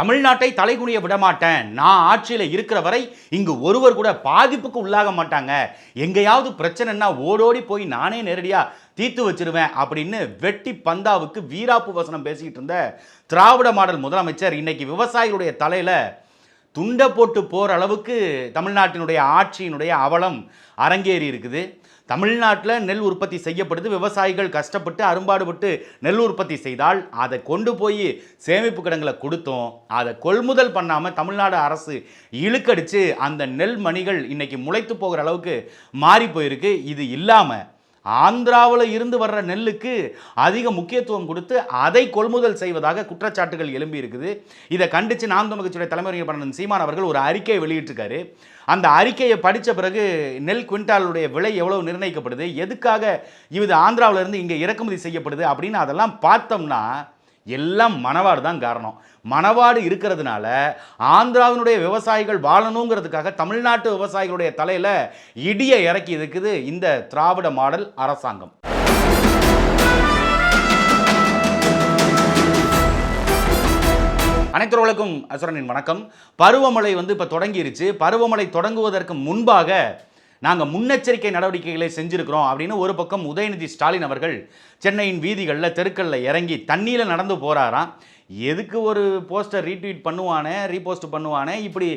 தமிழ்நாட்டை தலைகுனிய விடமாட்டேன். நான் ஆட்சியில் இருக்கிற வரை இங்கு ஒருவர் கூட பாதிப்புக்கு உள்ளாக மாட்டாங்க. எங்கேயாவது பிரச்சனைன்னா ஓடோடி போய் நானே நேரடியாக தீர்த்து வச்சிருவேன் அப்படின்னு வெட்டி பந்தாவுக்கு வீராப்பு வசனம் பேசிக்கிட்டு இருந்த திராவிட மாடல் முதலமைச்சர் இன்னைக்கு விவசாயிகளுடைய தலையில் துண்டை போட்டு போகிற அளவுக்கு தமிழ்நாட்டினுடைய ஆட்சியினுடைய அவலம் அரங்கேறி இருக்குது. தமிழ்நாட்டில் நெல் உற்பத்தி செய்யப்படுது. விவசாயிகள் கஷ்டப்பட்டு அரும்பாடுபட்டு நெல் உற்பத்தி செய்தால் அதை கொண்டு போய் சேமிப்பு கிடங்களை கொடுத்தோம். அதை கொள்முதல் பண்ணாமல் தமிழ்நாடு அரசு இழுக்கடித்து அந்த நெல் மணிகள் இன்றைக்கி முளைத்து போகிற அளவுக்கு மாறி போயிருக்கு. இது இல்லாமல் ஆந்திராவில் இருந்து வர்ற நெல்லுக்கு அதிக முக்கியத்துவம் கொடுத்து அதை கொள்முதல் செய்வதாக குற்றச்சாட்டுகள் எழும்பி இருக்குது. இதை கண்டித்து நாம் தமிழ் கட்சியுடைய தலைமை பண்ணன் சீமான் அவர்கள் ஒரு அறிக்கையை வெளியிட்டிருக்காரு. அந்த அறிக்கையை படித்த பிறகு நெல் குவிண்டாலுடைய விலை எவ்வளவு நிர்ணயிக்கப்படுது? எதுக்காக இது ஆந்திராவிலிருந்து இங்கே இறக்குமதி செய்யப்படுது அப்படின்னு அதெல்லாம் பார்த்தோம்னா எல்லாம் மணவாடு தான் காரணம். மணவாடு இருக்கிறதுனால ஆந்திராவினுடைய விவசாயிகள் வாழணுங்கிறதுக்காக தமிழ்நாட்டு விவசாயிகளுடைய தலையில் இடியை இறக்கி இருக்குது இந்த திராவிட மாடல் அரசாங்கம். அனைத்தவர்களுக்கும் அசுரனின் வணக்கம். பருவமழை வந்து இப்போ தொடங்கிருச்சு. பருவமழை தொடங்குவதற்கு முன்பாக நாங்கள் முன்னெச்சரிக்கை நடவடிக்கைகளை செஞ்சுருக்கிறோம் அப்படின்னு ஒரு பக்கம் உதயநிதி ஸ்டாலின் அவர்கள் சென்னையின் வீதிகளில் தெருக்களில் இறங்கி தண்ணியில் நடந்து போகிறாராம் எதுக்கு ஒரு போஸ்டர் ரீட்வீட் பண்ணுவானே ரீபோஸ்ட் பண்ணுவானே இப்படி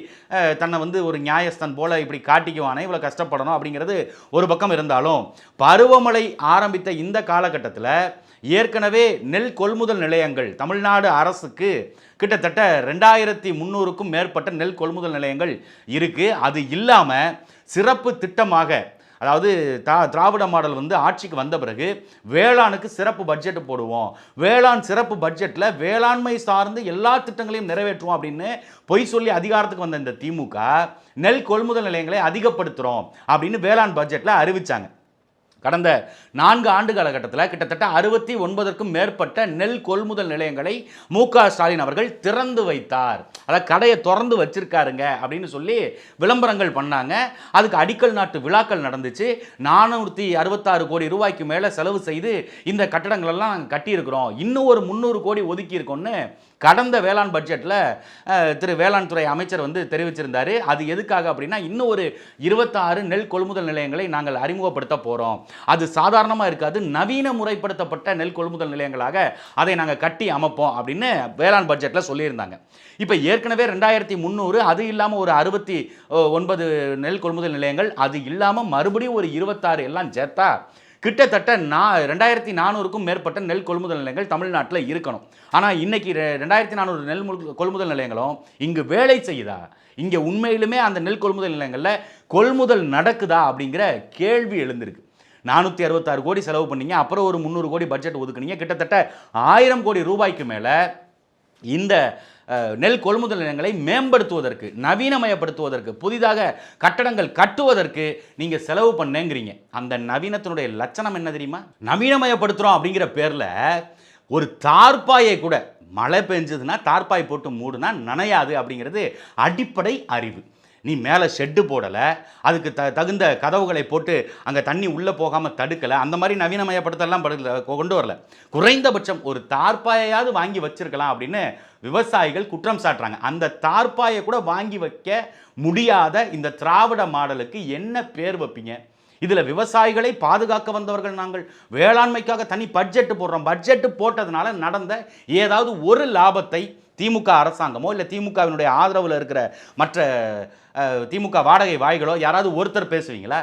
தன்னை வந்து ஒரு நியாயஸ்தன் போல் இப்படி காட்டிக்குவானே இவ்வளோ கஷ்டப்படணும் அப்படிங்கிறது ஒரு பக்கம் இருந்தாலும் பருவமழை ஆரம்பித்த இந்த காலகட்டத்தில் ஏற்கனவே நெல் கொள்முதல் நிலையங்கள் தமிழ்நாடு அரசுக்கு கிட்டத்தட்ட ரெண்டாயிரத்தி முந்நூறுக்கும் மேற்பட்ட நெல் கொள்முதல் நிலையங்கள் இருக்குது அது இல்லாமல் சிறப்பு திட்டமாக அதாவது தா திராவிட மாடல் வந்து ஆட்சிக்கு வந்த பிறகு வேளாணுக்கு சிறப்பு பட்ஜெட் போடுவோம். வேளாண் சிறப்பு பட்ஜெட்டில் வேளாண்மை சார்ந்து எல்லா திட்டங்களையும் நிறைவேற்றுவோம் அப்படின்னு பொய் சொல்லி அதிகாரத்துக்கு வந்த இந்த திமுக நெல் கொள்முதல் நிலையங்களை அதிகப்படுத்துகிறோம் அப்படின்னு வேளாண் பட்ஜெட்டில் அறிவித்தாங்க கடந்த நான்கு ஆண்டு காலகட்டத்தில் கிட்டத்தட்ட அறுபத்தி ஒன்பதற்கும் மேற்பட்ட நெல் கொள்முதல் நிலையங்களை மு க ஸ்டாலின் அவர்கள் திறந்து வைத்தார். அதாவது கடையை திறந்து வச்சிருக்காருங்க அப்படின்னு சொல்லி விளம்பரங்கள் பண்ணாங்க. அதுக்கு அடிக்கல் நாட்டு விழாக்கள் நடந்துச்சு. நானூற்றி அறுபத்தாறு கோடி ரூபாய்க்கு மேலே செலவு செய்து இந்த கட்டடங்களெல்லாம் நாங்கள் கட்டியிருக்கிறோம். இன்னும் ஒரு முந்நூறு கோடி ஒதுக்கியிருக்கோன்னு கடந்த வேளாண் பட்ஜெட்டில் திரு வேளாண் துறை அமைச்சர் வந்து தெரிவிச்சிருந்தார். அது எதுக்காக அப்படின்னா இன்னும் ஒரு இருபத்தாறு நெல் கொள்முதல் நிலையங்களை நாங்கள் அறிமுகப்படுத்த போகிறோம் அது சாதாரணமாக இருக்காது. நவீன முறைப்படுத்தப்பட்ட நெல் கொள்முதல் நிலையங்களாக அதை நாங்கள் கட்டி அமைப்போம் அப்படின்னு வேளாண் பட்ஜெட்டில் சொல்லியிருந்தாங்க. இப்போ ஏற்கனவே ரெண்டாயிரத்தி முந்நூறு அது இல்லாமல் ஒரு அறுபத்தி ஒன்பது நெல் கொள்முதல் நிலையங்கள் அது இல்லாமல் மறுபடியும் ஒரு இருபத்தாறு எல்லாம் சேர்த்தா கிட்டத்தட்ட நான் ரெண்டாயிரத்தி நானூறுக்கும் மேற்பட்ட நெல் கொள்முதல் நிலையங்கள் தமிழ்நாட்டில் இருக்கணும். ஆனால் இன்னைக்கு ரெ- ரெண்டாயிரத்தி நானூறு நெல் கொள்முதல் நிலையங்களும் இங்கு வேலை செய்யுதா? இங்கே உண்மையிலுமே அந்த நெல் கொள்முதல் நிலையங்களில் கொள்முதல் நடக்குதா அப்படிங்கிற கேள்வி எழுந்திருக்கு. நானூற்றி அறுபத்தாறு கோடி செலவு பண்ணீங்க அப்புறம் ஒரு முந்நூறு கோடி பட்ஜெட் ஒதுக்குனீங்க. கிட்டத்தட்ட ஆயிரம் கோடி ரூபாய்க்கு மேலே இந்த நெல் கொள்முதல் நிலையங்களை மேம்படுத்துவதற்கு நவீனமயப்படுத்துவதற்கு புதிதாக கட்டடங்கள் கட்டுவதற்கு நீங்கள் செலவு பண்ணேங்கிறீங்க. அந்த நவீனத்தினுடைய லட்சணம் என்ன தெரியுமா? நவீனமயப்படுத்துகிறோம் அப்படிங்கிற பேரில் ஒரு தார்பாயை கூட மழை பெஞ்சதுன்னா தார்பாய் போட்டு மூடுனா நனையாது அப்படிங்கிறது அடிப்படை அறிவு. நீ மேலே ஷெட்டு போடலை. அதுக்கு த தகுந்த கதவுகளை போட்டு அங்கே தண்ணி உள்ளே போகாமல் தடுக்கலை. அந்த மாதிரி நவீனமயப்படுத்தலாம் படுக்கல கொண்டு வரல. குறைந்தபட்சம் ஒரு தார்ப்பாயையாவது வாங்கி வச்சிருக்கலாம் அப்படின்னு விவசாயிகள் குற்றம் சாட்டுறாங்க. அந்த தார்ப்பாயை கூட வாங்கி வைக்க முடியாத இந்த திராவிட மாடலுக்கு என்ன பேர் வைப்பீங்க? இதில் விவசாயிகளை பாதுகாக்க வந்தவர்கள் நாங்கள். வேளாண்மைக்காக தனி பட்ஜெட்டு போடுறோம். பட்ஜெட்டு போட்டதுனால நடந்த ஏதாவது ஒரு லாபத்தை திமுக அரசாங்கமோ இல்லை திமுகவினுடைய ஆதரவில் இருக்கிற மற்ற திமுக வாடகை வாய்களோ யாராவது ஒருத்தர் பேசுவீங்களா?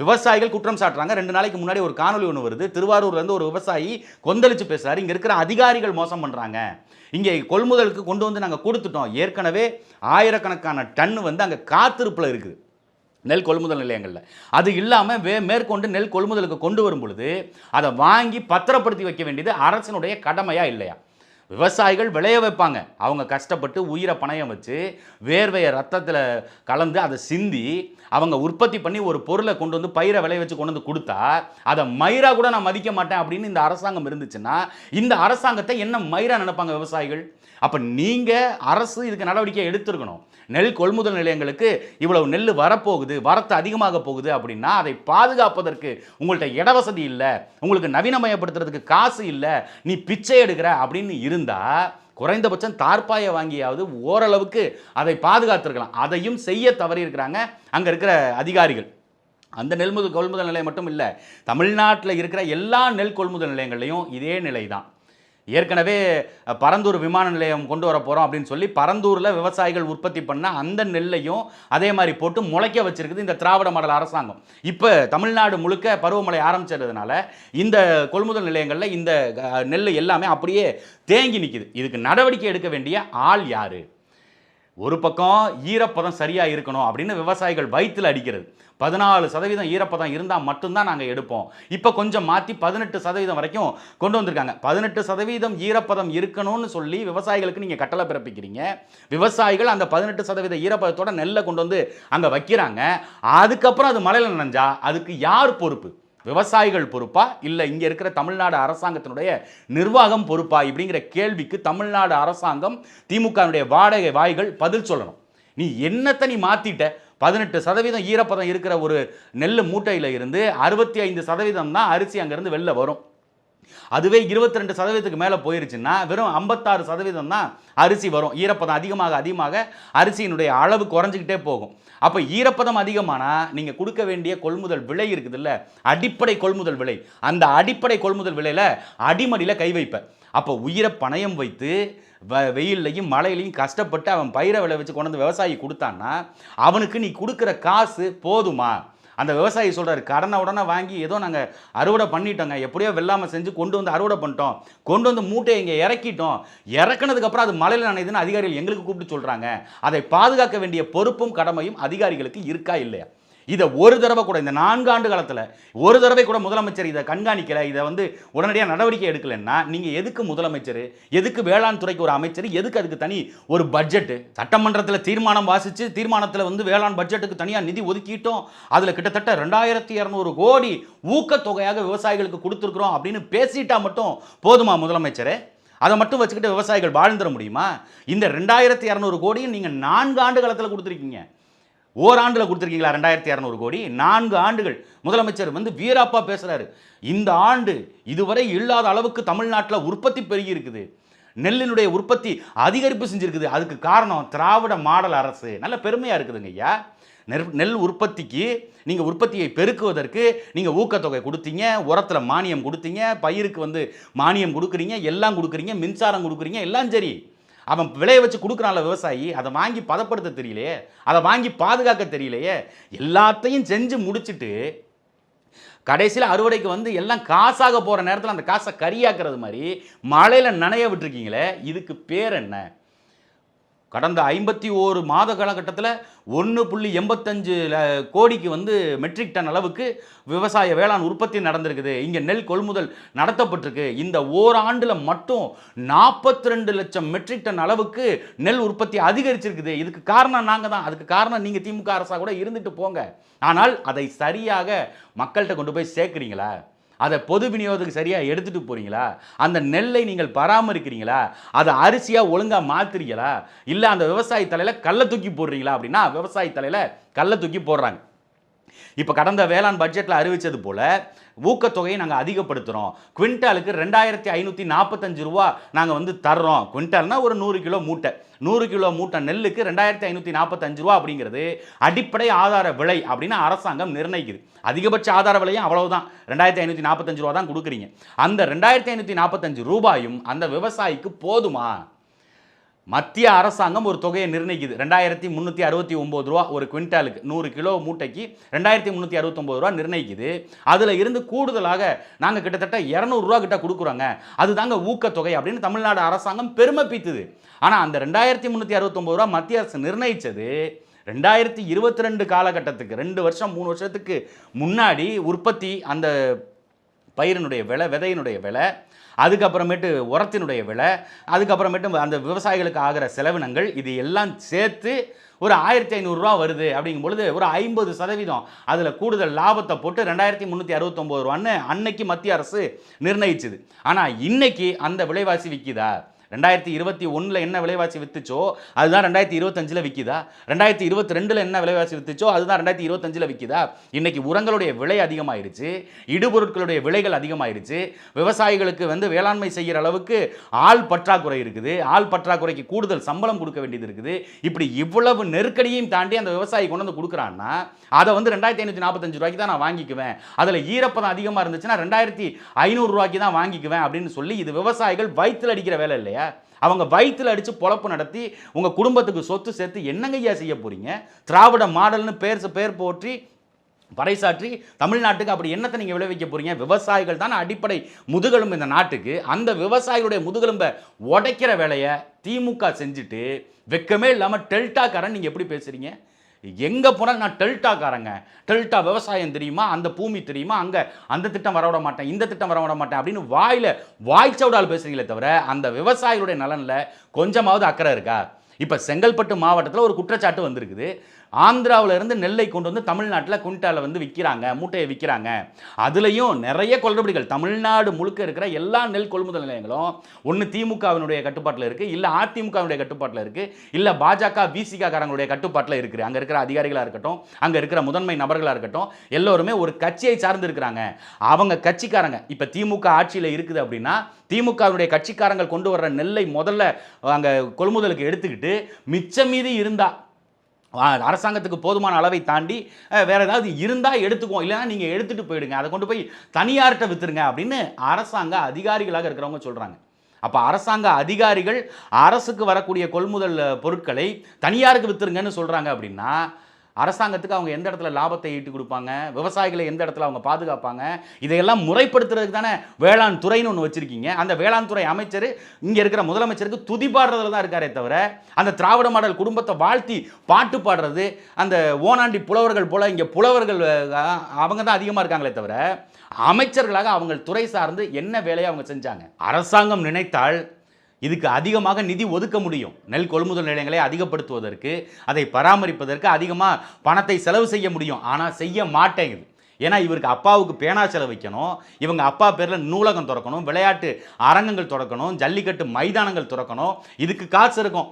விவசாயிகள் குற்றம் சாட்டுறாங்க. ரெண்டு நாளைக்கு முன்னாடி ஒரு காணொளி ஒன்று வருது. திருவாரூர்லேருந்து ஒரு விவசாயி கொந்தளிச்சு பேசுகிறார் இங்கே இருக்கிற அதிகாரிகள் மோசம் பண்ணுறாங்க இங்கே கொள்முதலுக்கு கொண்டு வந்து நாங்கள் கொடுத்துட்டோம். ஏற்கனவே ஆயிரக்கணக்கான டன் வந்து அங்கே காத்திருப்பில் இருக்குது. நெல் கொள்முதல் நிலையங்களில். அது இல்லாமல் வே மேற்கொண்டு நெல் கொள்முதலுக்கு கொண்டு வரும் பொழுது அதை வாங்கி பத்திரப்படுத்தி வைக்க வேண்டியது அரசினுடைய கடமையா இல்லையா? விவசாயிகள் விளைய வைப்பாங்க. அவங்க கஷ்டப்பட்டு உயிரை பணயம் வச்சு வேர்வையை ரத்தத்தில் கலந்து அதை சிந்தி அவங்க உற்பத்தி பண்ணி ஒரு பொருளை கொண்டு வந்து பயிரை விளைய வச்சு கொண்டு வந்து கொடுத்தா அதை மயிரா கூட நான் மதிக்க மாட்டேன் அப்படின்னு இந்த அரசாங்கம் இருந்துச்சுன்னா இந்த அரசாங்கத்தை என்ன மயிரா நினைப்பாங்க விவசாயிகள்? அப்போ நீங்கள் அரசு இதுக்கு நடவடிக்கை எடுத்திருக்கணும். நெல் கொள்முதல் நிலையங்களுக்கு இவ்வளவு நெல் வரப்போகுது வரத்து அதிகமாக போகுது அப்படின்னா அதை பாதுகாப்பதற்கு உங்கள்கிட்ட இடவசதி இல்லை உங்களுக்கு நவீனமயப்படுத்துறதுக்கு காசு இல்லை நீ பிச்சை எடுக்கிற அப்படின்னு இருந்தால் குறைந்தபட்சம் தார்ப்பாயை வாங்கியாவது ஓரளவுக்கு அதை பாதுகாத்திருக்கலாம். அதையும் செய்ய தவறி இருக்கிறாங்க அங்கே இருக்கிற அதிகாரிகள். அந்த நெல் கொள்முதல் நிலையம் மட்டும் இல்லை தமிழ்நாட்டில் இருக்கிற எல்லா நெல் கொள்முதல் நிலையங்கள்லையும் இதே நிலை தான் ஏற்கனவே பரந்தூர் விமான நிலையம் கொண்டு வர போகிறோம் அப்படின்னு சொல்லி பரந்தூரில் விவசாயிகள் உற்பத்தி பண்ண அந்த நெல்லையும் அதே மாதிரி போட்டு முளைக்க வச்சிருக்குது இந்த திராவிட மாடல் அரசாங்கம். இப்போ தமிழ்நாடு முழுக்க பருவமழை ஆரம்பிச்சதுனால இந்த கொள்முதல் நிலையங்களில் இந்த நெல் எல்லாமே அப்படியே தேங்கி நிற்கிது இதுக்கு நடவடிக்கை எடுக்க வேண்டிய ஆள் யாரு? ஒரு பக்கம் ஈரப்பதம் சரியாக இருக்கணும் அப்படின்னு விவசாயிகள் வயிற்றில் அடிக்கிறது. பதினாலு சதவீதம் ஈரப்பதம் இருந்தால் மட்டும்தான் நாங்கள் எடுப்போம். இப்போ கொஞ்சம் மாற்றி பதினெட்டு சதவீதம் வரைக்கும் கொண்டு வந்திருக்காங்க. பதினெட்டு சதவீதம் ஈரப்பதம் இருக்கணும்னு சொல்லி விவசாயிகளுக்கு நீங்கள் கட்டளை பிறப்பிக்கிறீங்க. விவசாயிகள் அந்த பதினெட்டு சதவீத ஈரப்பதத்தோட நெல்லை கொண்டு வந்து அங்கே வைக்கிறாங்க. அதுக்கப்புறம் அது மழையில் நனைஞ்சா அதுக்கு யார் பொறுப்பு? விவசாயிகள் பொறுப்பா இல்லை இங்கே இருக்கிற தமிழ்நாடு அரசாங்கத்தினுடைய நிர்வாகம் பொறுப்பா இப்படிங்கிற கேள்விக்கு தமிழ்நாடு அரசாங்கம் திமுகவினுடைய வாடகை வாய்கள் பதில் சொல்லணும். நீ என்னத்தை நீ மாற்றிட்ட பதினெட்டு சதவீதம் ஈரப்பதம் இருக்கிற ஒரு நெல் மூட்டையில் இருந்து அறுபத்தி ஐந்து சதவீதம் தான் அரிசி அங்கேருந்து வெளில வரும். அதுவே இருபத்தி ரெண்டு சதவீதத்துக்கு மேலே போயிருச்சுன்னா வெறும் ஐம்பத்தாறு சதவீதம் தான் அரிசி வரும். ஈரப்பதம் அதிகமாக அதிகமாக அரிசியினுடைய அளவு குறைஞ்சிக்கிட்டே போகும். அப்போ ஈரப்பதம் அதிகமானால் நீங்கள் கொடுக்க வேண்டிய கொள்முதல் விலை இருக்குதுல்ல அடிப்படை கொள்முதல் விலை. அந்த அடிப்படை கொள்முதல் விலையில் அடிமடியில் கை வைப்பேன் அப்போ உயிரை பணயம் வைத்து வ வெயில்லையும் மழையிலையும் கஷ்டப்பட்டு அவன் பயிரை விளை வச்சு கொண்டு வந்து விவசாயி கொடுத்தான்னா அவனுக்கு நீ கொடுக்குற காசு போதுமா? அந்த விவசாயி சொல்கிறார் கடனை உடனே வாங்கி ஏதோ நாங்கள் அறுவடை பண்ணிட்டோங்க. எப்படியோ வெள்ளாமை செஞ்சு கொண்டு வந்து அறுவடை பண்ணிட்டோம். கொண்டு வந்து மூட்டையை இங்கே இறக்கிட்டோம். இறக்குனதுக்கப்புறம் அது மழையில் நனையுதுன்னு அதிகாரிகள் எங்களுக்கு கூப்பிட்டு சொல்கிறாங்க அதை பாதுகாக்க வேண்டிய பொறுப்பும் கடமையும் அதிகாரிகளுக்கு இருக்கா இல்லையா? இதை ஒரு தடவை கூட இந்த நான்கு ஆண்டு காலத்தில் ஒரு தடவை கூட முதலமைச்சர் இதை கண்காணிக்கலை இதை வந்து உடனடியாக நடவடிக்கை எடுக்கலைன்னா நீங்கள் எதுக்கு முதலமைச்சர் எதுக்கு வேளாண் துறைக்கு ஒரு அமைச்சர் எதுக்கு அதுக்கு தனி ஒரு பட்ஜெட்டு சட்டமன்றத்தில் தீர்மானம் வாசித்து தீர்மானத்தில் வந்து வேளாண் பட்ஜெட்டுக்கு தனியாக நிதி ஒதுக்கிட்டோம். அதில் கிட்டத்தட்ட ரெண்டாயிரத்தி இரநூறு கோடி ஊக்கத்தொகையாக விவசாயிகளுக்கு கொடுத்துருக்குறோம் அப்படின்னு பேசிட்டா மட்டும் போதுமா முதலமைச்சரே? அதை மட்டும் வச்சுக்கிட்டு விவசாயிகள் வாழ்ந்துட முடியுமா? இந்த ரெண்டாயிரத்தி இரநூறு கோடியும் நீங்கள் நான்கு ஆண்டு காலத்தில் கொடுத்துருக்கீங்க. ஓராண்டில் கொடுத்துருக்கீங்களா? ரெண்டாயிரத்தி இரநூறு கோடி. நான்கு ஆண்டுகள். முதலமைச்சர் வந்து வீராப்பா பேசுகிறாரு இந்த ஆண்டு இதுவரை இல்லாத அளவுக்கு தமிழ்நாட்டில் உற்பத்தி பெருகி இருக்குது நெல்லினுடைய உற்பத்தி அதிகரிப்பு செஞ்சுருக்குது. அதுக்கு காரணம் திராவிட மாடல் அரசு. நல்ல பெருமையாக இருக்குதுங்க ஐயா. நெல் நெல் உற்பத்திக்கு நீங்கள் உற்பத்தியை பெருக்குவதற்கு நீங்கள் ஊக்கத்தொகை கொடுத்தீங்க. உரத்தில் மானியம் கொடுத்தீங்க. பயிருக்கு வந்து மானியம் கொடுக்குறீங்க. எல்லாம் கொடுக்குறீங்க. மின்சாரம் கொடுக்குறீங்க. எல்லாம் சரி. அவன் விளைய வச்சு கொடுக்குறான்ல விவசாயி அதை வாங்கி பதப்படுத்த தெரியலையே அதை வாங்கி பாதுகாக்க தெரியலையே எல்லாத்தையும் செஞ்சு முடிச்சுட்டு கடைசியில் அறுவடைக்கு வந்து எல்லாம் காசாக போகிற நேரத்தில் அந்த காசை கரியாக்குறது மாதிரி மழையில் நனைய விட்டுருக்கீங்களே இதுக்கு பேர் என்ன? கடந்த ஐம்பத்தி ஓரு மாத காலகட்டத்தில் ஒன்று புள்ளி எண்பத்தஞ்சு கோடிக்கு வந்து மெட்ரிக் டன் அளவுக்கு விவசாய வேளாண் உற்பத்தி நடந்திருக்குது. இங்கே நெல் கொள்முதல் நடத்தப்பட்டிருக்கு. இந்த ஓராண்டில் மட்டும் நாற்பத்தி ரெண்டு லட்சம் மெட்ரிக் டன் அளவுக்கு நெல் உற்பத்தி அதிகரிச்சிருக்குது. இதுக்கு காரணம் நாங்கள் தான். அதுக்கு காரணம் நீங்கள் திமுக அரசாக கூட இருந்துட்டு போங்க. ஆனால் அதை சரியாக மக்கள்கிட்ட கொண்டு போய் சேர்க்குறீங்களா? அதை பொது விநியோகத்துக்கு சரியாக எடுத்துகிட்டு போகிறீங்களா அந்த நெல்லை நீங்கள் பராமரிக்கிறீங்களா? அதை அரிசியாக ஒழுங்காக மாற்றுறீங்களா இல்லை அந்த விவசாயி தலையில் கல்லை தூக்கி போடுறீங்களா அப்படின்னா விவசாயி தலையில் கல்லை தூக்கி போடுறாங்க. இப்போ கடந்த வேளாண் பட்ஜெட்டில் அறிவித்தது போல் ஊக்கத்தொகையை நாங்கள் அதிகப்படுத்துகிறோம் குவிண்டாலுக்கு ரெண்டாயிரத்தி ஐநூற்றி நாற்பத்தஞ்சு ரூபா நாங்கள் வந்து தர்றோம். குவிண்டால்னா ஒரு நூறு கிலோ மூட்டை. நூறு கிலோ மூட்டை நெல்லுக்கு ரெண்டாயிரத்தி ஐநூற்றி நாற்பத்தஞ்சு ரூபா அப்படிங்கிறது அடிப்படை ஆதார விலை அப்படின்னு அரசாங்கம் நிர்ணயிக்குது. அதிகபட்ச ஆதார விலையும் அவ்வளவுதான். ரெண்டாயிரத்தி ஐநூற்றி நாற்பத்தஞ்சு ரூபா தான் கொடுக்குறீங்க. அந்த ரெண்டாயிரத்தி ஐநூற்றி நாற்பத்தஞ்சு ரூபாயும் அந்த விவசாயிக்கு போதுமா? மத்திய அரசாங்கம் ஒரு தொகையை நிர்ணயிக்குது. ரெண்டாயிரத்தி முந்நூற்றி அறுபத்தி ஒம்பது ரூபா ஒரு குவிண்டாலுக்கு நூறு கிலோ மூட்டைக்கு ரெண்டாயிரத்தி முந்நூற்றி அறுபத்தொம்பது ரூபா நிர்ணயிக்குது. அதில் இருந்து கூடுதலாக நாங்கள் கிட்டத்தட்ட இரநூறுவா கிட்ட கொடுக்குறோங்க. அதுதாங்க ஊக்கத்தொகை அப்படின்னு தமிழ்நாடு அரசாங்கம் பெருமை பீத்துது ஆனால் அந்த ரெண்டாயிரத்தி முந்நூற்றி அறுபத்தொம்பது ரூபா மத்திய அரசு நிர்ணயித்தது ரெண்டாயிரத்தி இருபத்தி ரெண்டு காலகட்டத்துக்கு ரெண்டு வருஷம் மூணு வருஷத்துக்கு முன்னாடி உற்பத்தி அந்த பயிரினுடைய விலை விதையினுடைய விலை அதுக்கப்புறமேட்டு உரத்தினுடைய விலை அதுக்கப்புறமேட்டு அந்த விவசாயிகளுக்கு ஆகிற செலவினங்கள் இது எல்லாம் சேர்த்து ஒரு ஆயிரத்தி ஐநூறுரூவா வருது. அப்படிங்கும் பொழுது ஒரு ஐம்பது சதவீதம் அதில் கூடுதல் லாபத்தை போட்டு ரெண்டாயிரத்தி முந்நூற்றி அறுபத்தொம்போது ரூபான்னு அன்னைக்கு மத்திய அரசு நிர்ணயிச்சுது. ஆனால் இன்னைக்கு அந்த விலைவாசி விற்கிதா ரெண்டாயிரத்தி இருபத்தி ஒன்றில் என்ன விலைவாசி வித்துச்சோ அதுதான் ரெண்டாயிரத்தி இருபத்தஞ்சில் விற்கிதா ரெண்டாயிரத்தி இருபத்தி ரெண்டில் என்ன விலைவாசி வித்துச்சோ அதுதான் ரெண்டாயிரத்தி இருபத்தஞ்சில் விற்கிதா இன்றைக்கி உரங்களுடைய விலை அதிகமாயிருச்சு இடுபொருட்களுடைய விலைகள் அதிகமாயிருச்சு விவசாயிகளுக்கு வந்து வேளாண்மை செய்கிற அளவுக்கு ஆள் பற்றாக்குறை இருக்குது ஆள் பற்றாக்குறைக்கு கூடுதல் சம்பளம் கொடுக்க வேண்டியது இருக்குது. இப்படி இவ்வளவு நெருக்கடியையும் தாண்டி அந்த விவசாயி கொண்டு வந்து கொடுக்குறான்னா அதை வந்து ரெண்டாயிரத்தி ஐநூற்றி நாற்பத்தஞ்சு ரூபாய்க்கு தான் நான் வாங்கிக்குவேன். அதில் ஈரப்பதம் அதிகமாக இருந்துச்சுன்னா ரெண்டாயிரத்தி ஐநூறு ரூபாய்க்கு தான் வாங்கிக்குவேன் அப்படின்னு சொல்லி இது விவசாயிகள் வயிற்றில் அடிக்கிற வேலை இல்லையா? அவங்க வயிற்றில் அடித்து பொழப்பு நடத்தி உங்கள் குடும்பத்துக்கு சொத்து சேர்த்து என்னங்கய்யா செய்ய போகிறீங்க திராவிட மாடல்னு பேர் பேர் போற்றி பறைசாற்றி தமிழ்நாட்டுக்கு அப்படி என்னத்தை நீங்கள் விளைவிக்க போகிறீங்க விவசாயிகள் தான் அடிப்படை முதுகெலும்பு இந்த நாட்டுக்கு. அந்த விவசாயிகளுடைய முதுகெலும்பை உடைக்கிற வேலையை திமுக செஞ்சுட்டு வெக்கமே இல்லாமல் டெல்டாக்காரன் நீங்கள் எப்படி பேசுகிறீங்க எங்கே போனால் நான் டெல்டாக்காரங்க. டெல்டா விவசாயம் தெரியுமா? அந்த பூமி தெரியுமா? அங்கே அந்த திட்டம் வர விட மாட்டேன் இந்த திட்டம் வர விட மாட்டேன் அப்படின்னு வாயில் வாய்ச்சவுடால் பேசுறீங்களே தவிர அந்த விவசாயிகளுடைய நலனில் கொஞ்சமாவது அக்கறை இருக்கா? இப்போ செங்கல்பட்டு மாவட்டத்தில் ஒரு குற்றச்சாட்டு வந்திருக்குது. ஆந்திராவுல இருந்து நெல்லை கொண்டு வந்து தமிழ்நாட்டில் குண்டாவில் வந்து விற்கிறாங்க மூட்டையை விற்கிறாங்க அதுலேயும் நிறைய குளறுபடிகள். தமிழ்நாடு முழுக்க இருக்கிற எல்லா நெல் கொள்முதல் நிலையங்களும் ஒன்று திமுகவினுடைய கட்டுப்பாட்டில் இருக்குது இல்லை அதிமுகவினுடைய கட்டுப்பாட்டில் இருக்குது இல்லை பாஜக பிசிக காரங்களுடைய கட்டுப்பாட்டில் இருக்குது அங்கே இருக்கிற அதிகாரிகளாக இருக்கட்டும் அங்கே இருக்கிற முதன்மை நபர்களாக இருக்கட்டும் எல்லோருமே ஒரு கட்சியை சார்ந்து இருக்கிறாங்க. அவங்க கட்சிக்காரங்க. இப்போ திமுக ஆட்சியில் இருக்குது அப்படின்னா திமுகவினுடைய கட்சிக்காரங்கள் கொண்டு வர்ற நெல்லை முதல்ல அங்கே கொள்முதலுக்கு எடுத்துக்கிட்டு மிச்சம் மீதி இருந்தால் அரசாங்கத்துக்கு போதுமான அளவை தாண்டி வேறு வேற ஏதாவது இருந்தால் எடுத்துக்குவோம். இல்லைன்னா நீங்கள் எடுத்துகிட்டு போயிடுங்க. அதை கொண்டு போய் தனியார்கிட்ட வித்துருங்க அப்படின்னு அரசாங்க அதிகாரிகளாக இருக்கிறவங்க சொல்கிறாங்க அப்போ அரசாங்க அதிகாரிகள் அரசுக்கு வரக்கூடிய கொள்முதல் பொருட்களை தனியாருக்கு வித்துருங்கன்னு சொல்கிறாங்க அப்படின்னா அரசாங்கத்துக்கு அவங்க எந்த இடத்துல லாபத்தை ஈட்டி கொடுப்பாங்க? விவசாயிகளை எந்த இடத்துல அவங்க பாதுகாப்பாங்க? இதையெல்லாம் முறைப்படுத்துறதுக்கு தானே வேளாண் துறைன்னு ஒன்று வச்சுருக்கீங்க. அந்த வேளாண் துறை அமைச்சர் இங்கே இருக்கிற முதலமைச்சருக்கு துதி பாடுறதுல தான் இருக்காரே தவிர அந்த திராவிட மாடல் குடும்பத்தை வாழ்த்தி பாட்டு பாடுறது அந்த ஓனாண்டி புலவர்கள் போல் இங்கே புலவர்கள் அவங்க தான் அதிகமாக இருக்காங்களே தவிர அமைச்சர்களாக அவங்க துறை சார்ந்து என்ன வேலையை அவங்க செஞ்சாங்க? அரசாங்கம் நினைத்தால் இதுக்கு அதிகமாக நிதி ஒதுக்க முடியும். நெல் கொள்முதல் நிலையங்களை அதிகப்படுத்துவதற்கு அதை பராமரிப்பதற்கு அதிகமாக பணத்தை செலவு செய்ய முடியும். ஆனால் செய்ய மாட்டேங்குது ஏன்னா இவருக்கு அப்பாவுக்கு பேனா செலவைக்கணும் இவங்க அப்பா பேரில் நூலகம் திறக்கணும் விளையாட்டு அரங்கங்கள் திறக்கணும் ஜல்லிக்கட்டு மைதானங்கள் திறக்கணும். இதுக்கு காசு இருக்கும்.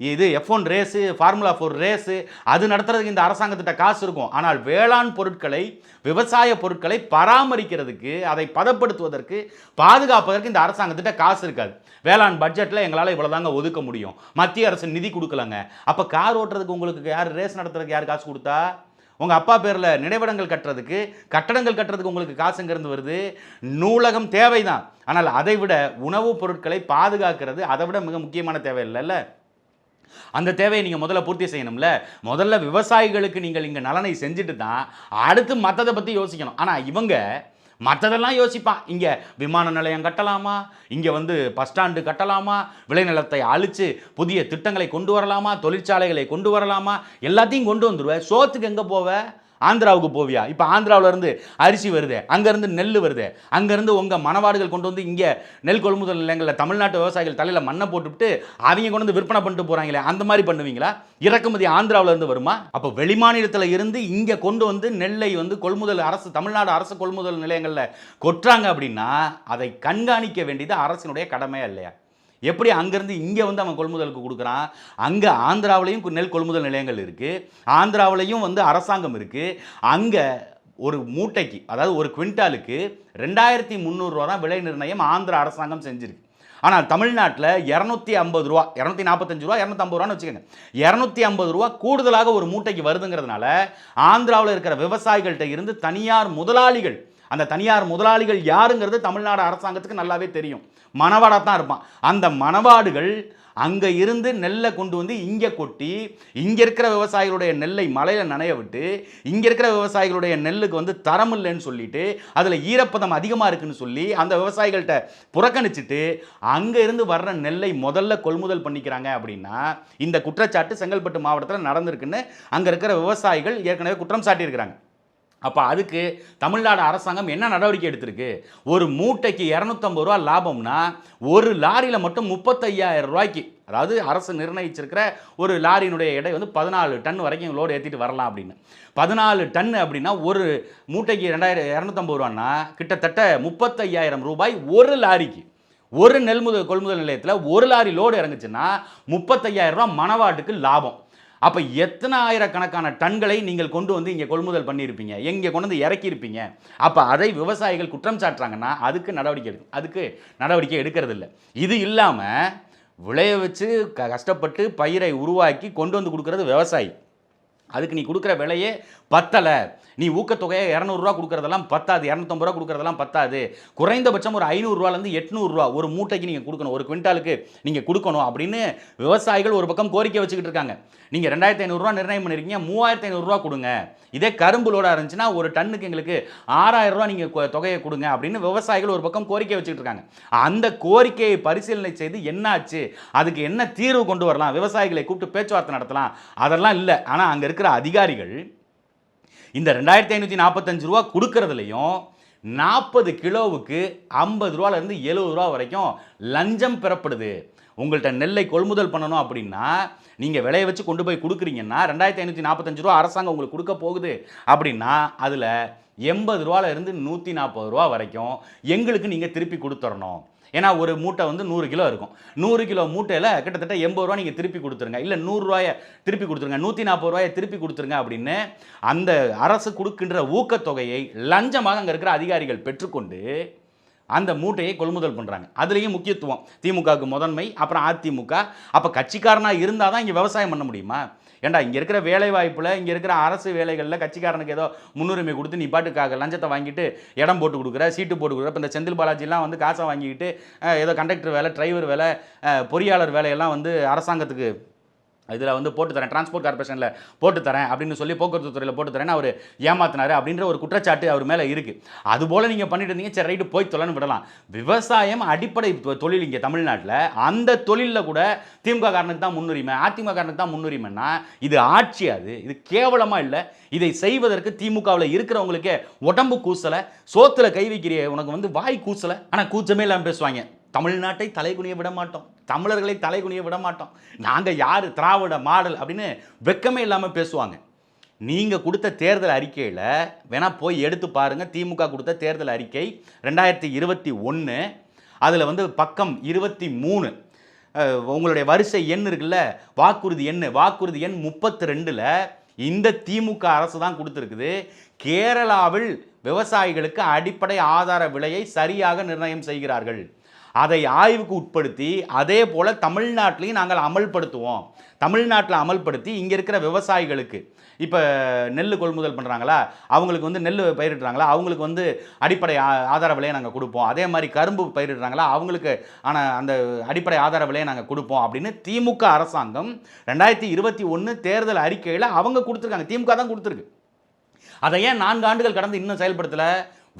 இது F one race formula four race அது நடத்துறதுக்கு இந்த அரசாங்கத்திட்ட காசு இருக்கும். ஆனால் வேளாண் பொருட்களை விவசாய பொருட்களை பராமரிக்கிறதுக்கு அதை பதப்படுத்துவதற்கு பாதுகாப்பதற்கு இந்த அரசாங்கத்திட்ட காசு இருக்காது. வேளாண் பட்ஜெட்டில் எங்களால் இவ்வளோதாங்க ஒதுக்க முடியும். மத்திய அரசு நிதி கொடுக்கலங்க. அப்போ கார் ஓட்டுறதுக்கு உங்களுக்கு யார் ரேஸ் நடத்துறதுக்கு யார் காசு கொடுத்தா? உங்கள் அப்பா பேரில் நினைவிடங்கள் கட்டுறதுக்கு கட்டடங்கள் கட்டுறதுக்கு உங்களுக்கு காசுங்கிறது வருது? நூலகம் தேவைதான். ஆனால் அதை விட உணவுப் பொருட்களை பாதுகாக்கிறது அதை விட மிக முக்கியமான தேவை இல்லைல்ல அந்த தேவையை நீங்கள் முதல்ல பூர்த்தி செய்யணும்ல. முதல்ல விவசாயிகளுக்கு நீங்கள் இங்கே நலனை செஞ்சுட்டு தான் அடுத்து மற்றதை பற்றி யோசிக்கணும். ஆனால் இவங்க மற்றதெல்லாம் யோசிப்பான் இங்கே விமான நிலையம் கட்டலாமா? இங்கே வந்து பஸ் ஸ்டாண்டு கட்டலாமா? விளைநிலத்தை அழித்து புதிய திட்டங்களை கொண்டு வரலாமா? தொழிற்சாலைகளை கொண்டு வரலாமா? எல்லாத்தையும் கொண்டு வந்துடுவேன் சோத்துக்கு எங்கே போவேன் ஆந்திராவுக்கு போவியா? இப்போ ஆந்திராவிலேருந்து அரிசி வருது அங்கேருந்து நெல் வருது. அங்கேருந்து உங்கள் மணவாடுகள் கொண்டு வந்து இங்கே நெல் கொள்முதல் நிலையங்களில் தமிழ்நாட்டு விவசாயிகள் தலையில் மண்ணை போட்டுவிட்டு அவங்க கொண்டு வந்து விற்பனை பண்ணிட்டு போகிறாங்களே அந்த மாதிரி பண்ணுவீங்களா? இறக்குமதி ஆந்திராவிலேருந்து வருமா? அப்போ வெளிமாநிலத்தில் இருந்து இங்கே கொண்டு வந்து நெல்லை வந்து கொள்முதல் அரசு தமிழ்நாடு அரசு கொள்முதல் நிலையங்களில் கொட்டுறாங்க அப்படின்னா அதை கண்காணிக்க வேண்டியது அரசினுடைய கடமையா இல்லையா? எப்படி அங்கேருந்து இங்கே வந்து அவன் கொள்முதலுக்கு கொடுக்குறான்? அங்கே ஆந்திராவிலையும் நெல் கொள்முதல் நிலையங்கள் இருக்குது ஆந்திராவிலையும் வந்து அரசாங்கம் இருக்குது அங்கே ஒரு மூட்டைக்கு அதாவது ஒரு குவிண்டாலுக்கு ரெண்டாயிரத்தி முந்நூறுரூவா தான் விலை நிர்ணயம் ஆந்திர அரசாங்கம் செஞ்சுருக்கு. ஆனால் தமிழ்நாட்டில் இரநூத்தி ஐம்பது ரூபா இரநூத்தி நாற்பத்தஞ்சு ரூபா இரநூத்தம்பது ரூபான்னு வச்சுக்கோங்க. இரநூத்தி ஐம்பது ரூபா கூடுதலாக ஒரு மூட்டைக்கு வருதுங்கிறதுனால ஆந்திராவில் இருக்கிற விவசாயிகள்கிட்ட இருந்து தனியார் முதலாளிகள் அந்த தனியார் முதலாளிகள் யாருங்கிறது தமிழ்நாடு அரசாங்கத்துக்கு நல்லாவே தெரியும். மணவாடாக தான் இருப்பான். அந்த மணவாடுகள் அங்கே இருந்து நெல்லை கொண்டு வந்து இங்கே கொட்டி இங்கே இருக்கிற விவசாயிகளுடைய நெல்லை மலையில் நனைய விட்டு இங்கே இருக்கிற விவசாயிகளுடைய நெல்லுக்கு வந்து தரம் இல்லைன்னு சொல்லிட்டு அதில் ஈரப்பதம் அதிகமாக இருக்குன்னு சொல்லி அந்த விவசாயிகள்கிட்ட புறக்கணிச்சிட்டு அங்கே இருந்து வர்ற நெல்லை முதல்ல கொள்முதல் பண்ணிக்கிறாங்க அப்படின்னா இந்த குற்றச்சாட்டு செங்கல்பட்டு மாவட்டத்தில் நடந்திருக்குன்னு அங்கே இருக்கிற விவசாயிகள் ஏற்கனவே குற்றம் சாட்டியிருக்கிறாங்க. அப்போ அதுக்கு தமிழ்நாடு அரசாங்கம் என்ன நடவடிக்கை எடுத்திருக்கு? ஒரு மூட்டைக்கு இரநூத்தம்பது ரூபா லாபம்னா ஒரு லாரியில் மட்டும் முப்பத்தையாயிரம் ரூபாய்க்கு அதாவது அரசு நிர்ணயிச்சிருக்கிற ஒரு லாரியினுடைய எடை வந்து பதினாலு டன் வரைக்கும் லோடு ஏற்றிட்டு வரலாம் அப்படின்னு. பதினாலு டன் அப்படின்னா ஒரு மூட்டைக்கு ரெண்டாயிரம் இரநூத்தம்பது ரூபான்னா கிட்டத்தட்ட முப்பத்தையாயிரம் ரூபாய் ஒரு லாரிக்கு. ஒரு நெல் கொள்முதல் நிலையத்தில் ஒரு லாரி லோடு இறங்குச்சுன்னா முப்பத்தையாயிரம் ரூபா மணவாட்டுக்கு லாபம். அப்போ எத்தனை ஆயிரக்கணக்கான டன்களை நீங்கள் கொண்டு வந்து இங்கே கொள்முதல் பண்ணியிருப்பீங்க? எங்கே கொண்டு வந்து இறக்கியிருப்பீங்க? அப்போ அதை விவசாயிகள் குற்றம் சாட்டுறாங்கன்னா அதுக்கு நடவடிக்கை எடுக்கும் அதுக்கு நடவடிக்கை எடுக்கிறது இல்லை இது இல்லாமல் விளைய வச்சு க கஷ்டப்பட்டு பயிரை உருவாக்கி கொண்டு வந்து கொடுக்குறது விவசாயி. அதுக்கு நீ கொடுக்குற விலையே பத்தலை. நீ ஊக்கத்தொகையை இரநூறுவா கொடுக்குறதெல்லாம் பத்தாது இரநூத்தம்பது ரூபா கொடுக்குறதெல்லாம் பத்தாது. குறைந்தபட்சம் ஒரு ஐநூறுரூவாலேருந்து எட்நூறுரூவா ஒரு மூட்டைக்கு நீங்கள் கொடுக்கணும் ஒரு குவிண்டாலுக்கு நீங்கள் கொடுக்கணும் அப்படின்னு விவசாயிகள் ஒரு பக்கம் கோரிக்கை வச்சுக்கிட்டு இருக்காங்க. நீங்கள் ரெண்டாயிரத்தி ஐநூறுரூவா நிர்ணயம் பண்ணியிருக்கீங்க மூவாயிரத்தி ஐநூறுரூவா கொடுங்க. இதே கரும்பு லோடாக இருந்துச்சுன்னா ஒரு டன்னுக்கு எங்களுக்கு ஆறாயிரம் ரூபா நீங்கள் தொகையை கொடுங்க அப்படின்னு விவசாயிகள் ஒரு பக்கம் கோரிக்கை வச்சுக்கிட்டு இருக்காங்க. அந்த கோரிக்கையை பரிசீலனை செய்து என்னாச்சு அதுக்கு என்ன தீர்வு கொண்டு வரலாம் விவசாயிகளை கூப்பிட்டு பேச்சுவார்த்தை நடத்தலாம் அதெல்லாம் இல்லை. ஆனால் அங்கே இருக்கிற அதிகாரிகள் இந்த ரெண்டாயிரத்தி ஐநூற்றி நாற்பத்தஞ்சு ரூபா கொடுக்கறதுலையும் நாற்பது கிலோவுக்கு ஐம்பது ரூபாலேருந்து எழுபது ரூபா வரைக்கும் லஞ்சம் பெறப்படுது. உங்கள்கிட்ட நெல்லை கொள்முதல் பண்ணணும் அப்படின்னா நீங்கள் விலையை வச்சு கொண்டு போய் கொடுக்குறீங்கன்னா ரெண்டாயிரத்தி ஐநூற்றி நாற்பத்தஞ்சு ரூபா அரசாங்கம் உங்களுக்கு கொடுக்க போகுது. அப்படின்னா அதில் எண்பது ரூபாலேருந்து நூற்றி நாற்பது ரூபா வரைக்கும் எங்களுக்கு நீங்கள் திருப்பி கொடுத்துடணும் ஏன்னா ஒரு மூட்டை வந்து நூறு கிலோ இருக்கும். நூறு கிலோ மூட்டையில் கிட்டத்தட்ட எண்பது ரூபா நீங்கள் திருப்பி கொடுத்துருங்க. இல்லை நூறுரூவாயை திருப்பி கொடுத்துருங்க. நூற்றி நாற்பது ரூபாயை திருப்பி கொடுத்துருங்க அப்படின்னு அந்த அரசு கொடுக்கின்ற ஊக்கத்தொகையை லஞ்சமாக அங்கே இருக்கிற அதிகாரிகள் பெற்றுக்கொண்டு அந்த மூட்டையை கொள்முதல் பண்ணுறாங்க அதுலேயும் முக்கியத்துவம். திமுகவுக்கு முதன்மை அப்புறம் அதிமுக. அப்போ கட்சிக்காரனாக இருந்தால் தான் இங்கே விவசாயம் பண்ண முடியுமா? ஏண்டா இங்கே இருக்கிற வேலை வாய்ப்பில் இங்கே இருக்கிற அரசு வேலைகளில் கட்சிக்காரனுக்கு ஏதோ முன்னுரிமை கொடுத்து நீ பாட்டுக்காக லஞ்சத்தை வாங்கிட்டு இடம் போட்டு கொடுக்குற சீட்டு போட்டு கொடுக்குற இப்போ இந்த செந்தில் பாலாஜிலாம் வந்து காசை வாங்கிக்கிட்டு ஏதோ கண்டக்டர் வேலை டிரைவர் வேலை பொறியாளர் வேலையெல்லாம் வந்து அரசாங்கத்துக்கு இதில் வந்து போட்டு தரேன். டிரான்ஸ்போர்ட் கார்பரேஷனில் போட்டு தரேன் அப்படின்னு சொல்லி போக்குவரத்து துறையில் போட்டு தரேன்னு அவர் ஏமாத்தினாரு அப்படின்ற ஒரு குற்றச்சாட்டு அவர் மேலே இருக்குது அதுபோல் நீங்கள் பண்ணிட்டு இருந்தீங்க சரி ரைட்டு போய் தொலைன்னு விடலாம். விவசாயம் அடிப்படை தொழில் இங்கே தமிழ்நாட்டில். அந்த தொழிலில் கூட திமுக காரனுக்கு தான் முன்னுரிமை. அதிமுக காரனுக்கு தான் முன்னுரிமைன்னா இது ஆட்சி அது. இது கேவலமாக இல்லை. இதை செய்வதற்கு திமுகவில் இருக்கிறவங்களுக்கே உடம்பு கூசலை சோத்தில் கை வைக்கிறிய உனக்கு வந்து வாய் கூசலை ஆனால் கூச்சமே இல்லாமல் பேசுவாங்க. தமிழ்நாட்டை தலைகுனிய விட மாட்டோம். தமிழர்களை தலைகுனிய விட மாட்டோம். நாங்கள் யார்? திராவிட மாடல் அப்படின்னு வெக்கமே இல்லாமல் பேசுவாங்க. நீங்கள் கொடுத்த தேர்தல் அறிக்கையில் வேணால் போய் எடுத்து பாருங்கள் திமுக கொடுத்த தேர்தல் அறிக்கை ரெண்டாயிரத்தி இருபத்தி ஒன்று அதில் வந்து பக்கம் இருபத்தி மூணு. உங்களுடைய வரிசை எண் இருக்குல்ல? வாக்குறுதி எண். வாக்குறுதி எண் முப்பத்தி ரெண்டில் இந்த திமுக அரசு தான் கொடுத்துருக்குது. கேரளாவில் விவசாயிகளுக்கு அடிப்படை ஆதார விலையை சரியாக நிர்ணயம் செய்கிறார்கள். அதை ஆய்வுக்கு உட்படுத்தி அதே போல் தமிழ்நாட்டிலையும் நாங்கள் அமல்படுத்துவோம். தமிழ்நாட்டில் அமல்படுத்தி இங்கே இருக்கிற விவசாயிகளுக்கு இப்போ நெல் கொள்முதல் பண்ணுறாங்களா அவங்களுக்கு வந்து நெல் பயிரிடுறாங்களா அவங்களுக்கு வந்து அடிப்படை ஆதார விலையை நாங்கள் கொடுப்போம். அதே மாதிரி கரும்பு பயிரிடுறாங்களா அவங்களுக்கு ஆனால் அந்த அடிப்படை ஆதார விலையை நாங்கள் கொடுப்போம் அப்படின்னு திமுக அரசாங்கம் ரெண்டாயிரத்தி இருபத்தி ஒன்று தேர்தல் அறிக்கையில் அவங்க கொடுத்துருக்காங்க. திமுக தான் கொடுத்துருக்கு. அதை ஏன் நான்கு ஆண்டுகள் கடந்து இன்னும் செயல்படுத்தலை?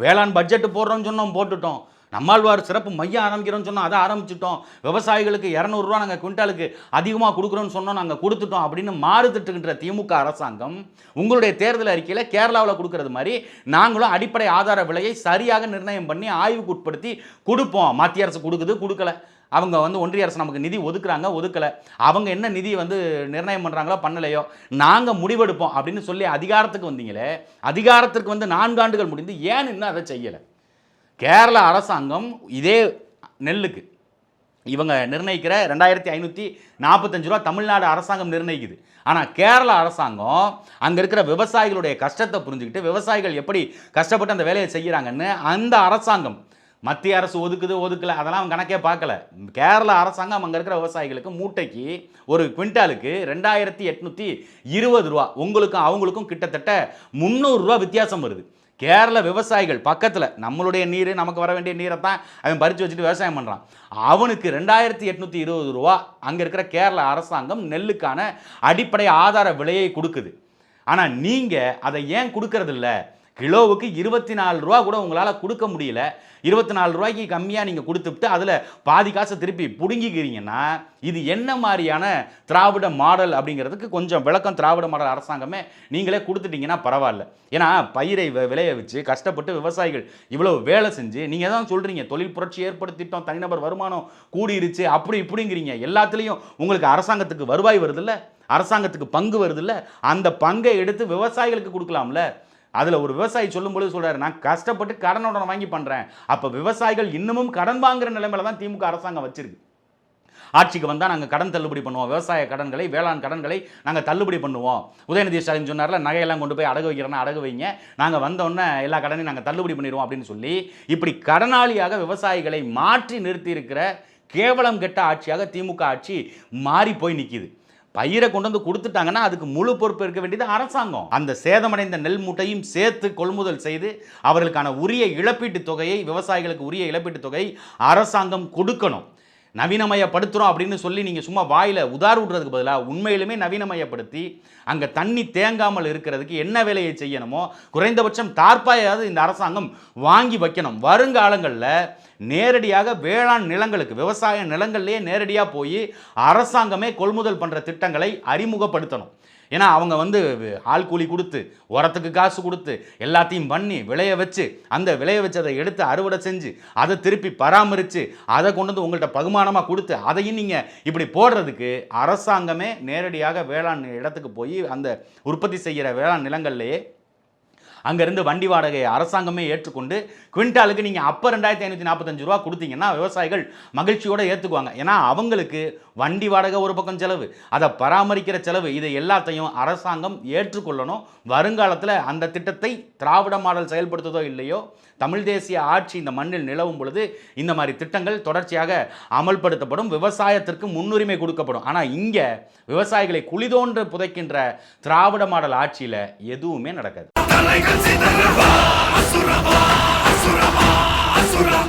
வேளாண் பட்ஜெட்டு போடுறோம்னு சொன்னோம் போட்டுட்டோம். நம்மாழ்வார் சிறப்பு மையம் ஆரம்பிக்கிறோம்னு சொன்னோம் அதை ஆரம்பிச்சிட்டோம். விவசாயிகளுக்கு இரநூறுவா நாங்கள் குவிண்டாலுக்கு அதிகமாக கொடுக்குறோம்னு சொன்னோம் நாங்கள் கொடுத்துட்டோம் அப்படின்னு மாறு திட்டுகின்ற திமுக அரசாங்கம் உங்களுடைய தேர்தல் அறிக்கையில் கேரளாவில் கொடுக்கறது மாதிரி நாங்களும் அடிப்படை ஆதார விலையை சரியாக நிர்ணயம் பண்ணி ஆய்வுக்கு உட்படுத்தி கொடுப்போம். மத்திய அரசு கொடுக்குது கொடுக்கல. அவங்க வந்து ஒன்றிய அரசு நமக்கு நிதி ஒதுக்குறாங்க ஒதுக்கலை. அவங்க என்ன நிதி வந்து நிர்ணயம் பண்ணுறாங்களோ பண்ணலையோ நாங்கள் முடிவெடுப்போம் அப்படின்னு சொல்லி அதிகாரத்துக்கு வந்தீங்களே அதிகாரத்திற்கு வந்து நான்கு ஆண்டுகள் முடிந்து ஏன் இன்னும் அதை செய்யலை? கேரள அரசாங்கம் இதே நெல்லுக்கு. இவங்க நிர்ணயிக்கிற ரெண்டாயிரத்தி ஐநூற்றி நாற்பத்தஞ்சு ரூபா தமிழ்நாடு அரசாங்கம் நிர்ணயிக்குது. ஆனால் கேரள அரசாங்கம் அங்கே இருக்கிற விவசாயிகளுடைய கஷ்டத்தை புரிஞ்சுக்கிட்டு விவசாயிகள் எப்படி கஷ்டப்பட்டு அந்த வேலையை செய்கிறாங்கன்னு அந்த அரசாங்கம் மத்திய அரசு ஒதுக்குது ஒதுக்கல அதெல்லாம் அவங்க கணக்கே பார்க்கல. கேரள அரசாங்கம் அங்கே இருக்கிற விவசாயிகளுக்கு மூட்டைக்கு ஒரு குவிண்டாலுக்கு ரெண்டாயிரத்தி எட்நூற்றி இருபது ரூபா. உங்களுக்கும் அவங்களுக்கும் கிட்டத்தட்ட முந்நூறுரூவா வித்தியாசம் வருது. கேரள விவசாயிகள் பக்கத்தில் நம்மளுடைய நீர் நமக்கு வர வேண்டிய நீரை தான் அவன் பறித்து வச்சுட்டு விவசாயம் பண்ணுறான் அவனுக்கு ரெண்டாயிரத்தி எட்நூற்றி இருபது ரூபா அங்கே இருக்கிற கேரள அரசாங்கம் நெல்லுக்கான அடிப்படை ஆதார விலையை கொடுக்குது. ஆனால் நீங்கள் அதை ஏன் கொடுக்கறதில்ல? கிலோவுக்கு இருபத்தி நாலு ரூபா கூட உங்களால் கொடுக்க முடியல. இருபத்தி நாலு ரூபாய்க்கு கம்மியாக நீங்கள் கொடுத்துட்டு அதில் பாதி காசை திருப்பி பிடுங்கிக்கிறீங்கன்னா இது என்ன மாதிரியான திராவிட மாடல் அப்படிங்கிறதுக்கு கொஞ்சம் விளக்கம் திராவிட மாடல் அரசாங்கமே நீங்களே கொடுத்துட்டீங்கன்னா பரவாயில்ல. ஏன்னா பயிரை விளைய வச்சு கஷ்டப்பட்டு விவசாயிகள் இவ்வளோ வேலை செஞ்சு நீங்கள் தான் சொல்கிறீங்க தொழில் புரட்சி ஏற்படுத்திட்டோம் தனிநபர் வருமானம் கூடிருச்சு அப்படி இப்படிங்கிறீங்க. எல்லாத்துலேயும் உங்களுக்கு அரசாங்கத்துக்கு வருவாய் வருதுல்ல? அரசாங்கத்துக்கு பங்கு வருதுல்ல? அந்த பங்கை எடுத்து விவசாயிகளுக்கு கொடுக்கலாம்ல? அதில் ஒரு விவசாயி சொல்லும் பொழுது நான் கஷ்டப்பட்டு கடனுடன் வாங்கி பண்ணுறேன் அப்போ விவசாயிகள் இன்னமும் கடன் வாங்குகிற நிலைமையில தான் திமுக அரசாங்கம் வச்சிருக்கு. ஆட்சிக்கு வந்தால் நாங்கள் கடன் தள்ளுபடி பண்ணுவோம். விவசாய கடன்களை வேளாண் கடன்களை நாங்கள் தள்ளுபடி பண்ணுவோம். உதயநிதி ஸ்டாலின் சொன்னார்ல நகையெல்லாம் கொண்டு போய் அடகு வைக்கிறேன்னா அடகு வைங்க. நாங்கள் வந்தோடனே எல்லா கடனையும் நாங்கள் தள்ளுபடி பண்ணிடுவோம் அப்படின்னு சொல்லி இப்படி கடனாளியாக விவசாயிகளை மாற்றி நிறுத்தி இருக்கிற கேவலம் கெட்ட ஆட்சியாக திமுக ஆட்சி மாறி போய் நிற்கிது பயிரை கொண்டு வந்து கொடுத்துட்டாங்கன்னா அதுக்கு முழு பொறுப்பு இருக்க வேண்டியது அரசாங்கம். அந்த சேதமடைந்த நெல் மூட்டையும் சேர்த்து கொள்முதல் செய்து அவர்களுக்கான உரிய இழப்பீட்டுத் தொகையை விவசாயிகளுக்கு உரிய இழப்பீட்டுத் தொகையை அரசாங்கம் கொடுக்கணும். நவீனமயப்படுத்துகிறோம் அப்படின்னு சொல்லி நீங்கள் சும்மா வாயில் உதார் விடுறதுக்கு பதிலாக உண்மையிலுமே நவீனமயப்படுத்தி அங்கே தண்ணி தேங்காமல் இருக்கிறதுக்கு என்ன வேலையை செய்யணுமோ குறைந்தபட்சம் தார்ப்பாயாவது இந்த அரசாங்கம் வாங்கி வைக்கணும். வருங்காலங்களில் நேரடியாக வேளாண் நிலங்களுக்கு விவசாய நிலங்கள்லேயே நேரடியாக போய் அரசாங்கமே கொள்முதல் பண்ணுற திட்டங்களை அறிமுகப்படுத்தணும். ஏன்னா அவங்க வந்து ஆள் கூலி கொடுத்து உரத்துக்கு காசு கொடுத்து எல்லாத்தையும் பண்ணி விளைய வச்சு அந்த விளைய வச்சதை எடுத்து அறுவடை செஞ்சு அதை திருப்பி பராமரித்து அதை கொண்டு வந்து உங்கள்கிட்ட பகுமானமாக கொடுத்து அதையும் நீங்கள் இப்படி போடுறதுக்கு அரசாங்கமே நேரடியாக வேளாண் இடத்துக்கு போய் அந்த உற்பத்தி செய்கிற வேளாண் நிலங்கள்லேயே அங்கேருந்து வண்டி வாடகையை அரசாங்கமே ஏற்றுக்கொண்டு குவிண்டாலுக்கு நீங்கள் அப்போ ரெண்டாயிரத்தி ஐநூற்றி நாற்பத்தஞ்சு ரூபா கொடுத்தீங்கன்னா விவசாயிகள் மகிழ்ச்சியோடு ஏற்றுக்குவாங்க ஏன்னா அவங்களுக்கு வண்டி வாடகை ஒரு பக்கம் செலவு அதை பராமரிக்கிற செலவு இதை எல்லாத்தையும் அரசாங்கம் ஏற்றுக்கொள்ளணும். வருங்காலத்தில் அந்த திட்டத்தை திராவிட மாடல் செயல்படுத்துதோ இல்லையோ தமிழ் தேசிய ஆட்சி இந்த மண்ணில் நிலவும் பொழுது இந்த மாதிரி திட்டங்கள் தொடர்ச்சியாக அமல்படுத்தப்படும் விவசாயத்திற்கு முன்னுரிமை கொடுக்கப்படும். ஆனால் இங்கே விவசாயிகளை குளிதோன்று புதைக்கின்ற திராவிட மாடல் ஆட்சியில் எதுவுமே நடக்காது. அசுரமா அசுரமா அசுரமா